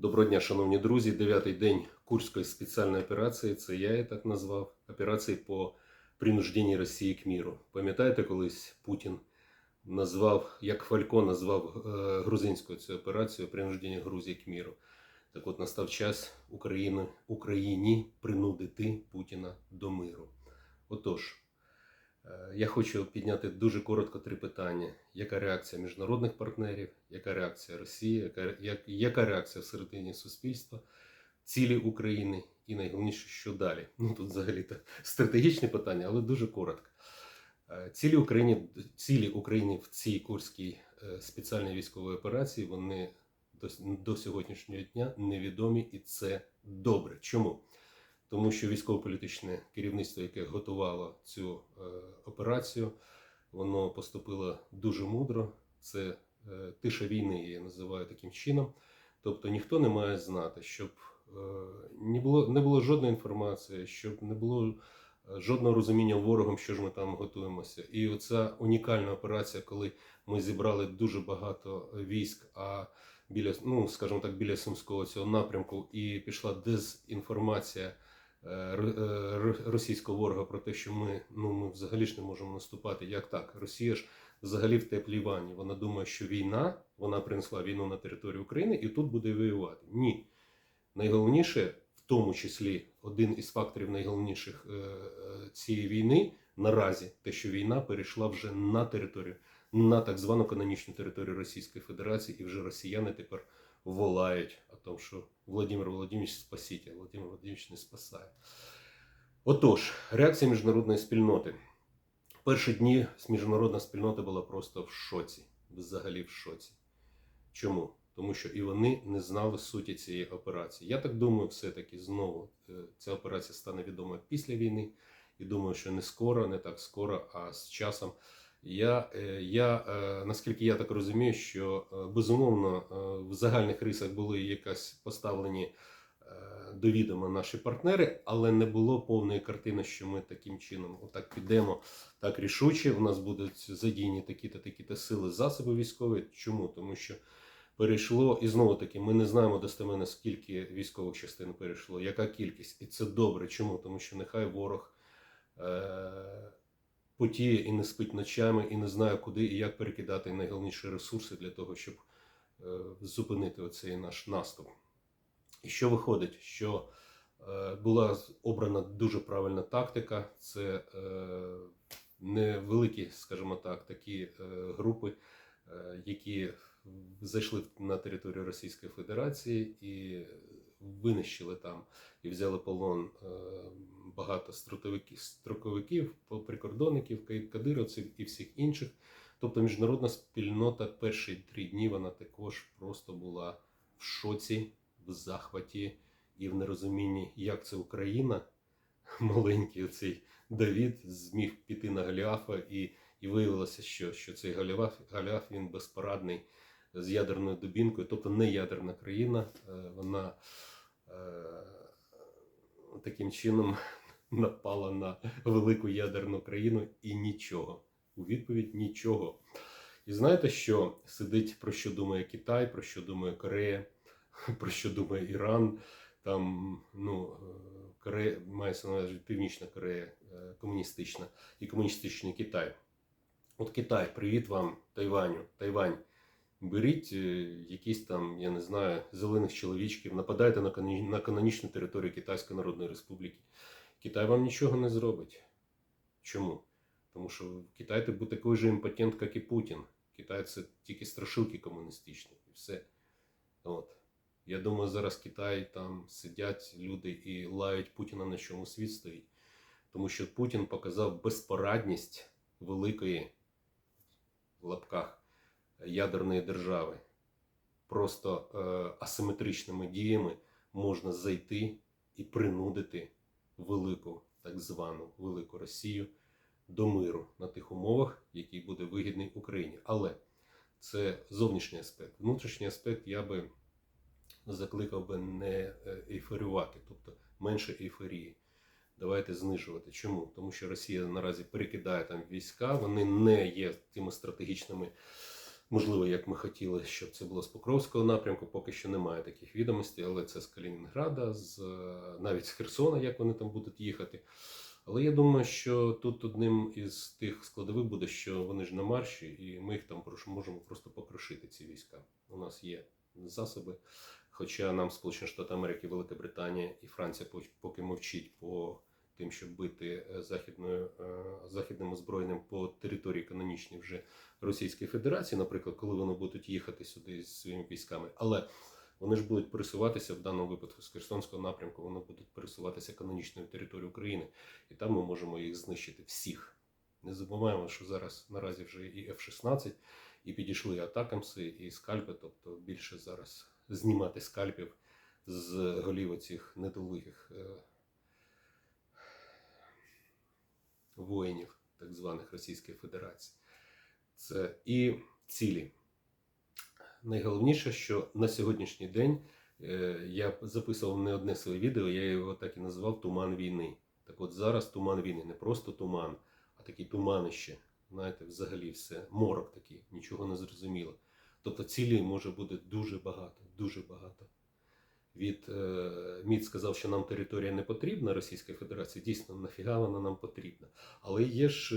Доброго дня, шановні друзі. Дев'ятий день Курської спеціальної операції. Це я її так назвав. Операції по принужденню Росії к міру. Пам'ятаєте, колись Путін назвав, як Фалько назвав е, грузинську цю операцію принуждення Грузії к міру. Так от настав час України, Україні принудити Путіна до миру. Отож, я хочу підняти дуже коротко три питання: яка реакція міжнародних партнерів, яка реакція Росії, яка, як, яка реакція всередині суспільства, цілі України і найголовніше, що далі. Ну тут взагалі то стратегічні питання, але дуже коротко. Е, Цілі Україні, цілі України в цій курській е, спеціальній військовій операції вони до, до сьогоднішнього дня невідомі, і це добре. Чому? Тому що військово-політичне керівництво, яке готувало цю е, операцію, воно поступило дуже мудро. Це е, тиша війни, я називаю таким чином. Тобто ніхто не має знати, щоб не було, не було жодної інформації, щоб не було е, жодного розуміння ворогом, що ж ми там готуємося. І оця унікальна операція, коли ми зібрали дуже багато військ, а біля, ну скажімо так, біля Сумського цього напрямку, і пішла дезінформація російського ворога про те, що ми, ну, ми взагалі ж не можемо наступати. Як так? Росія ж взагалі в теплій ванні. Вона думає, що війна, вона принесла війну на територію України і тут буде воювати. Ні. Найголовніше, в тому числі, один із факторів найголовніших е, е, цієї війни наразі, те, що війна перейшла вже на територію, на так звану канонічну територію Російської Федерації, і вже росіяни тепер волають тому, що Володимир Володимирович спасіть, а Володимир Володимирович не спасає. Отож, реакція міжнародної спільноти. Перші дні міжнародна спільнота була просто в шоці, взагалі в шоці. Чому? Тому що і вони не знали суті цієї операції. Я так думаю, все-таки знову е, ця операція стане відома після війни. І думаю, що не скоро, не так скоро, а з часом. Я, е, я е, наскільки я так розумію, що е, безумовно в загальних рисах були якась поставлені до відома наші партнери, але не було повної картини, що ми таким чином отак підемо так рішуче. У нас будуть задіяні такі-то такі-то сили, засоби військові. Чому? Тому що перейшло, і знову таки, ми не знаємо достеменно, скільки військових частин перейшло, яка кількість. І це добре. Чому? Тому що нехай ворог потіє і не спить ночами, і не знає, куди і як перекидати найголовніші ресурси для того, щоб е- зупинити оцей наш наступ. І що виходить? Що е, була обрана дуже правильна тактика. Це е, невеликі, скажімо так, такі групи, які зайшли на територію Російської Федерації і винищили там і взяли полон багато строковиків, прикордонників, кадировців і всіх інших. Тобто міжнародна спільнота перші три дні вона також просто була в шоці, в захваті і в нерозумінні, як це Україна, маленький оцей Давід, зміг піти на Голіафа, і, і виявилося, що, що цей Голіаф, Голіаф він безпорадний з ядерною дубінкою, тобто не ядерна країна, е, вона е, таким чином напала на велику ядерну країну і нічого. У відповідь нічого. І знаєте, що сидить про що думає Китай, про що думає Корея, про що думає Іран. Там ну, е, Корея мається на увазі Північна Корея е, комуністична і комуністичний Китай. От Китай, привіт вам, Тайваню, Тайвань. Беріть е, якісь там, я не знаю, зелених чоловічків, нападайте на канонічну територію Китайської Народної Республіки. Китай вам нічого не зробить. Чому? Тому що Китай це буде такий же імпотент, як і Путін. Китай це тільки страшилки комуністичні і все. От. Я думаю, зараз Китай там сидять люди і лають Путіна, на чому світ стоїть. Тому що Путін показав безпорадність великої в лапках ядерної держави. Просто е, асиметричними діями можна зайти і принудити велику, так звану велику Росію до миру на тих умовах, який буде вигідний Україні. Але це зовнішній аспект. Внутрішній аспект я би закликав би не е, ейфорювати, тобто менше ейфорії. Давайте знижувати. Чому? Тому що Росія наразі перекидає там війська, вони не є тими стратегічними Можливо, як ми хотіли, щоб це було з Покровського напрямку, поки що немає таких відомостей, але це з Калінінграда, з, е, навіть з Херсона, як вони там будуть їхати. Але я думаю, що тут одним із тих складових буде, що вони ж на марші, і ми їх там можемо просто покрушити, ці війська. У нас є засоби. Хоча нам Сполучені Штати Америки, Велика Британія і Франція поки мовчить по тим, щоб бити е, західною, е, західним озброєнням по території канонічній вже Російської Федерації, наприклад, коли вони будуть їхати сюди зі своїми військами. Але вони ж будуть пересуватися в даному випадку з Херсонського напрямку, вони будуть пересуватися канонічною територією України, і там ми можемо їх знищити всіх. Не забуваємо, що зараз наразі вже і F-16, і підійшли атакамси, і скальпи, тобто більше зараз знімати скальпів з голів оцих недолугих е, воїнів, так званих Російської Федерації. Це і цілі. Найголовніше, що на сьогоднішній день е, я записував не одне своє відео, я його так і назвав Туман війни. Так от зараз туман війни, не просто туман, а такий туманище. Знаєте, взагалі все, морок такий, нічого не зрозуміло. Тобто цілі може бути дуже багато, дуже багато. Від е, МІД сказав, що нам територія не потрібна Російської Федерації. Дійсно, нафіга вона нам потрібна. Але є ж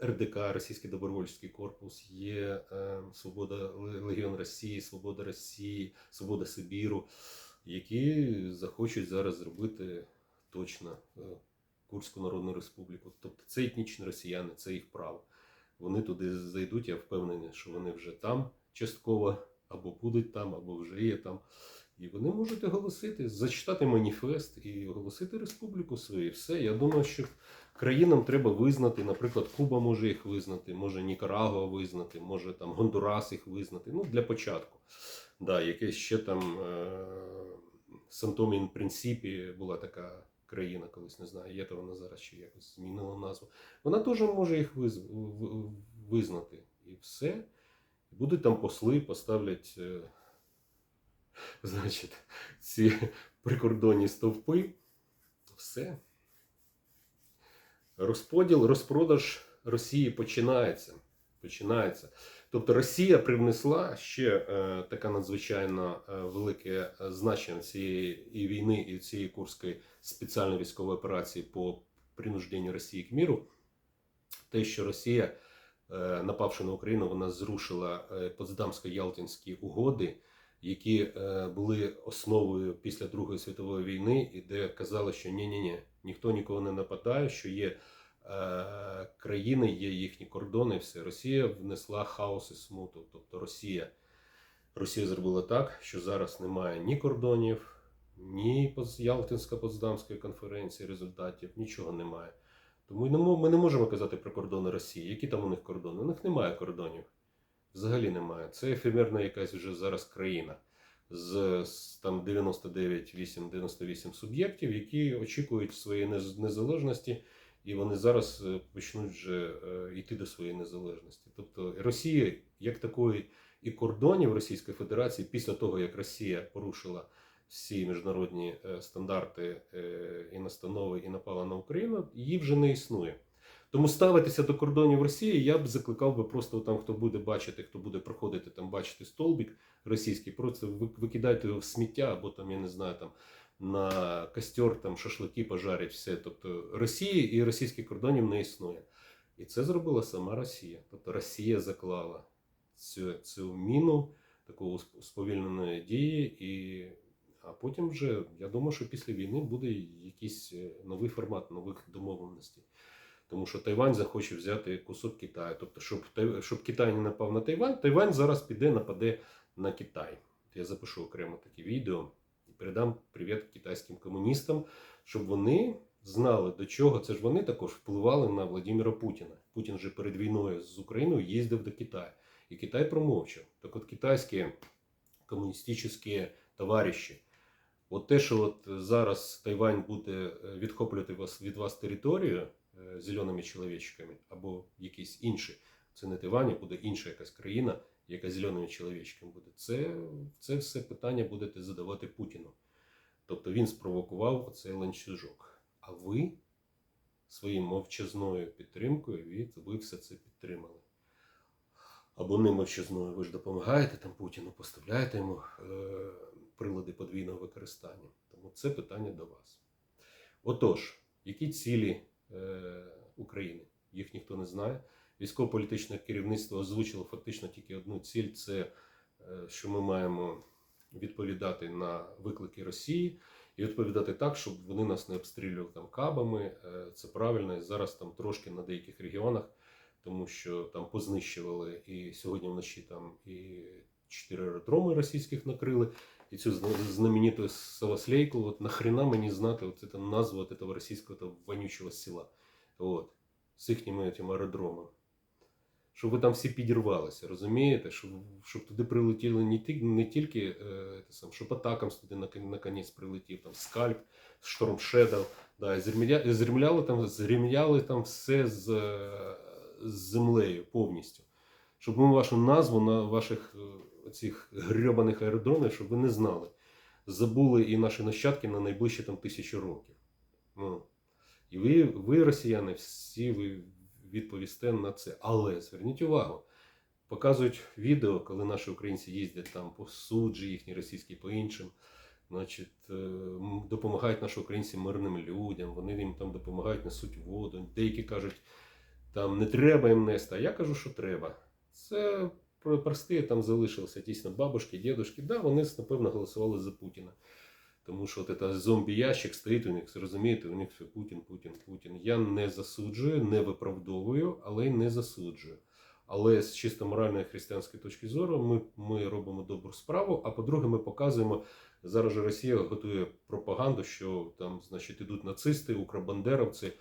е, РДК, Російський добровольський корпус, є е, Свобода Легіон Росії, Свобода Росії, Свобода Сибіру, які захочуть зараз зробити точно Курську Народну Республіку. Тобто це етнічні росіяни, це їх право. Вони туди зайдуть, я впевнений, що вони вже там частково або будуть там, або вже є там. І вони можуть оголосити, зачитати маніфест і оголосити республіку свою. І Все. Я думаю, що країнам треба визнати, наприклад, Куба може їх визнати, може Нікарагуа визнати, може там Гондурас їх визнати. Ну, для початку. Да, якесь ще там е- Сантомін Принципі була така країна, колись не знаю, є то вона зараз ще якось змінила назву. Вона теж може їх виз... в- в- визнати. І все. Будуть там посли, поставлять. е, Значить, ці прикордонні стовпи. Все. Розподіл, розпродаж Росії починається. починається. Тобто Росія привнесла ще е, таке надзвичайно е, велике значення цієї і війни, і цієї Курської спеціальної військової операції по принужденню Росії к міру. Те, що Росія, е, напавши на Україну, вона зрушила е, Потсдамсько-Ялтинські угоди, які е, були основою після Другої світової війни, і де казали, що ні-ні-ні, ніхто нікого не нападає, що є е, країни, є їхні кордони, все. Росія внесла хаос і смуту. Тобто Росія, Росія зробила так, що зараз немає ні кордонів, ні Поз- Ялтинсько-Потсдамської конференції результатів, нічого немає. Тому ми не можемо казати про кордони Росії. Які там у них кордони? У них немає кордонів. Взагалі немає. Це ефемерна якась вже зараз країна з, там 99-8-98 суб'єктів, які очікують своєї нез- незалежності, і вони зараз е, почнуть вже е, йти до своєї незалежності. Тобто Росія, як такої, і кордонів Російської Федерації, після того як Росія порушила всі міжнародні е, стандарти і настанови і напала на Україну, її вже не існує. Тому ставитися до кордонів Росії я б закликав би просто там, хто буде бачити, хто буде проходити там, бачити столбик російський, просто ви- викидайте його в сміття, або там, я не знаю, там на костер там шашлики пожарять, все. Тобто Росії і російських кордонів не існує. І це зробила сама Росія. Тобто Росія заклала цю, цю міну такого сповільненої дії, і, а потім вже я думаю, що після війни буде якийсь е, новий формат нових домовленостей. Тому що Тайвань захоче взяти кусок Китаю. Тобто, щоб, щоб Китай не напав на Тайвань, Тайвань зараз піде нападе на Китай. Я запишу окремо таке відео і передам привіт китайським комуністам, щоб вони знали до чого. Це ж вони також впливали на Владимира Путіна. Путін же перед війною з Україною їздив до Китаю. І Китай промовчав. Так от китайські комуністичні товариші, от те, що от зараз Тайвань буде е, відхоплювати вас від вас територію зеленими чоловічками або якісь інші, це не Тайвань, а буде інша якась країна, яка зеленими чоловічками буде. Це, це все питання будете задавати Путіну. Тобто він спровокував оцей ланцюжок. А ви своєю мовчазною підтримкою ви, ви все це підтримали. або не мовчазною. Ви ж допомагаєте там Путіну, поставляєте йому е, прилади подвійного використання. Тому це питання до вас. Отож, які цілі е, України? Їх ніхто не знає. Військово-політичне керівництво озвучило фактично тільки одну ціль: це е, що ми маємо відповідати на виклики Росії і відповідати так, щоб вони нас не обстрілювали там кабами. Е, Це правильно. І зараз там трошки на деяких регіонах, тому що там познищували і сьогодні вночі там і чотири аеродроми російських накрили. І цю зна- знамениту Саласлейку, от нахрена мені знати от эту назву от этого російського того вонючого села. От, з їхніми цим аеродромом. Щоб ви там всі підірвалися, розумієте? Щоб, щоб туди прилетіли не, ті, не тільки е, те сам, щоб атакам туди након- наконець прилетів, там скальп, Storm Shadow, да, зрівняли там, зрівняли там все з, з землею повністю. Щоб ми вашу назву на ваших е, цих грьобаних аеродромів, щоб ви не знали. Забули і наші нащадки на найближчі там тисячу років. Ну, і ви, ви, росіяни, всі ви відповісте на це. Але зверніть увагу, показують відео, коли наші українці їздять там по суджі, їхні російські по іншим. Значить, е, допомагають наші українці мирним людям, вони їм там допомагають, несуть воду. Деякі кажуть, там не треба їм нести, а я кажу, що треба. Це прості там залишилися дійсно бабушки, дідушки. Да, вони напевно голосували за Путіна. Тому що от цей зомбі-ящик стоїть у них, розумієте, у них все Путін, Путін, Путін. Я не засуджую, не виправдовую, але й не засуджую. Але з чисто моральної християнської точки зору ми, ми робимо добру справу. А по-друге, ми показуємо, зараз Росія готує пропаганду, що там, значить, ідуть нацисти, укробандеровці.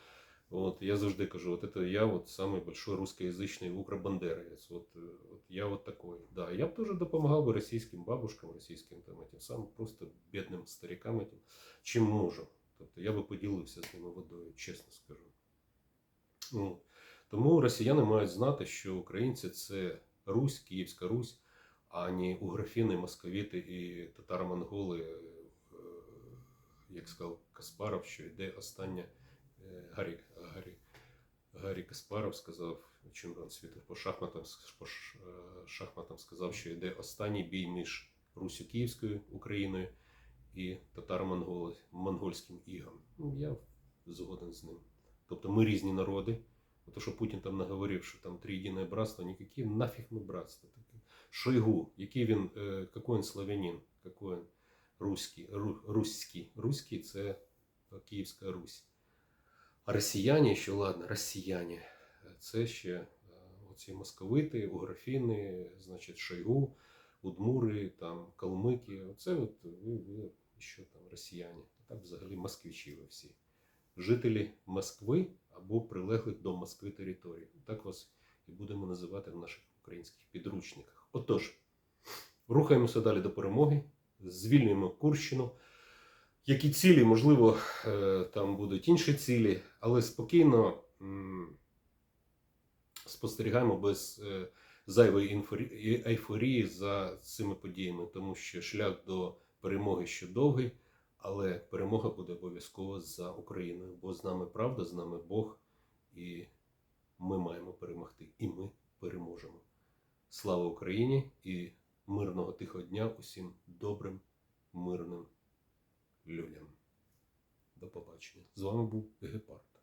От я завжди кажу, от это я вот самый большой русскоязычный укробандеровец. Вот, э, вот я вот такой. Да, я бы тоже допомагав бы российским бабушкам, российским там этим самым просто бідним старикам этим, чим можу. Тобто я би поділився з ними водою, чесно скажу. Ну, тому росіяни мають знати, що українці це Русь, Київська Русь, а не уграфіни, московіти і татаро-монголи, е, як сказав Каспаров, що йде остання е, Гаррі, Гаррі, Гаррі Каспаров сказав, чемпіон світу по шахматам, по е, шахматам сказав, що йде останній бій між Руссю Київською Україною і татаро-монгольським ігом. Ну, я згоден з ним. Тобто ми різні народи. То, що Путін там наговорив, що там трієдине братство, ніякі нафіг ми братство таке. Шойгу, який він, е, який він славянин, який він руський, ру, руський. Руський це е, Київська Русь. А росіяни, що ладно, росіяни, це ще е, оці московити, уграфіни, значить, Шойгу, Удмури, там, Калмики. Оце от ви, ви що там росіяни. Так взагалі москвичі ви всі. Жителі Москви або прилеглих до Москви територій. Так вас і будемо називати в наших українських підручниках. Отож, рухаємося далі до перемоги, звільнюємо Курщину. Які цілі, можливо, е, там будуть інші цілі, але спокійно спостерігаємо без е, зайвої ейфорії за цими подіями, тому що шлях до перемоги ще довгий, але перемога буде обов'язково за Україною, бо з нами правда, з нами Бог, і ми маємо перемогти, і ми переможемо. Слава Україні і мирного тихого дня усім добрим, мирним людям. До побачення. З вами був Гепард.